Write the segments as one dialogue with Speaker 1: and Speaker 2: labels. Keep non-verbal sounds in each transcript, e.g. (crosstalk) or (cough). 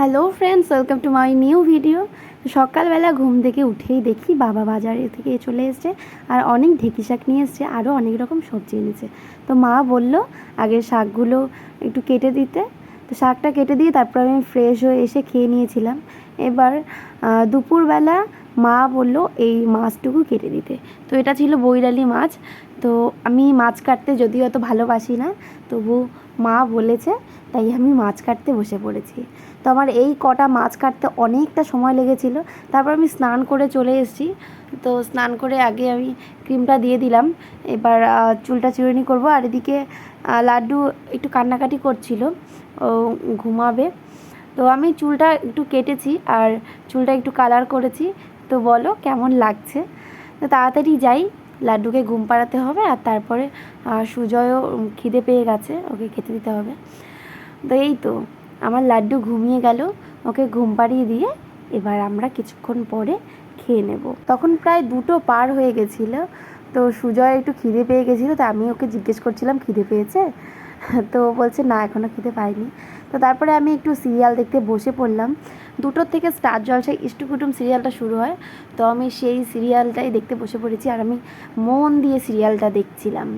Speaker 1: Hello friends welcome to my new video সকালবেলা ঘুম থেকে উঠেই দেখি বাবা বাজারে থেকে চলে এসছে আর অনেক ঢেঁকি শাক নিয়ে এসছে আরও অনেক রকম সবজি এনেছে। তো মা বলল আগে শাকগুলো একটু কেটে দিতে। তো শাকটা কেটে দিয়ে তারপর আমি ফ্রেশ হয়ে এসে খেয়ে নিয়েছিলাম। এবার দুপুরবেলা মা বলল, এই মাছটুকু কেটে দিতে। তো এটা ছিল বৈরালি মাছ। তো আমি মাছ কাটতে যদিও অত ভালোবাসি না, তবু মা বলেছে, তাই আমি মাছ কাটতে বসে পড়েছি। আমার এই কটা মাছ কাটতে অনেকটা সময় লেগেছিল। তারপর আমি স্নান করে চলে এসেছি। তো স্নান করে আগে আমি ক্রিমটা দিয়ে দিলাম। এবার চুলটা চিরুনি করব। আর এদিকে লাড্ডু একটু কান্নাকাটি করছিল। ও ঘুমাবে। তো আমি চুলটা একটু কেটেছি আর চুলটা একটু কালার করেছি। তো বলো, কেমন লাগছে? তো তাড়াতাড়ি যাই। লাড্ডুকে ঘুম পাড়াতে হবে আর তারপরে সুজয়ও খিদে পেয়ে গেছে। ওকে খেতে দিতে হবে। তো এই তো। আমার লাড্ডু ঘুমিয়ে গেল, ওকে ঘুম পাড়িয়ে দিয়ে এবার আমরা কিছুক্ষণ পরে খেয়ে নেব। তখন প্রায় দুটো পার হয়ে গেছিল, তো সুজয় একটু খিদে পেয়ে গেছিল, তো আমি ওকে জিজ্ঞেস করছিলাম, খিদে পেয়েছে? (laughs) তো বলছে, না এখনও খেতে পাইনি। তো তারপরে আমি একটু সিরিয়াল দেখতে বসে পড়লাম। দুটোর থেকে স্টার জলসায় ইষ্টু কুটুম সিরিয়ালটা শুরু হয়। তো আমি সেই সিরিয়ালটাই দেখতে বসে পড়েছি আর আমি মন দিয়ে সিরিয়ালটা দেখছিলাম।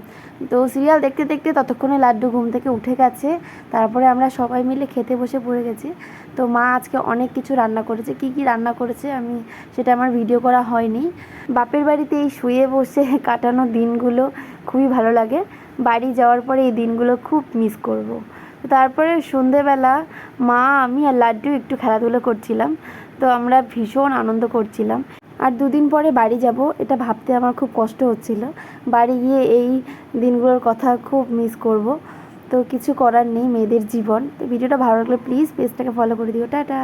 Speaker 1: তো সিরিয়াল দেখতে দেখতে ততক্ষণে লাড্ডু ঘুম থেকে উঠে গেছে। তারপরে আমরা সবাই মিলে খেতে বসে পড়ে গেছি। তো মা আজকে অনেক কিছু রান্না করেছে। কি কি রান্না করেছে আমি সেটা আমার ভিডিও করা হয়নি। বাপের বাড়িতে এই শুয়ে বসে কাটানো দিনগুলো খুবই ভালো লাগে। বাড়ি যাওয়ার পরে এই দিনগুলো খুব মিস করব। তো তারপরে সন্ধেবেলা মা, আমি আর লাড্ডু একটু খেলাধুলো করছিলাম। তো আমরা ভীষণ আনন্দ করছিলাম। আর দুদিন পরে বাড়ি যাব, এটা ভাবতে আমার খুব কষ্ট হচ্ছিল। বাড়ি গিয়ে এই দিনগুলোর কথা খুব মিস করব। তো কিছু করার নেই মেয়েদের জীবন। তো ভিডিওটা ভালো লাগলে প্লিজ পেজটাকে ফলো করে দিও। টাটা!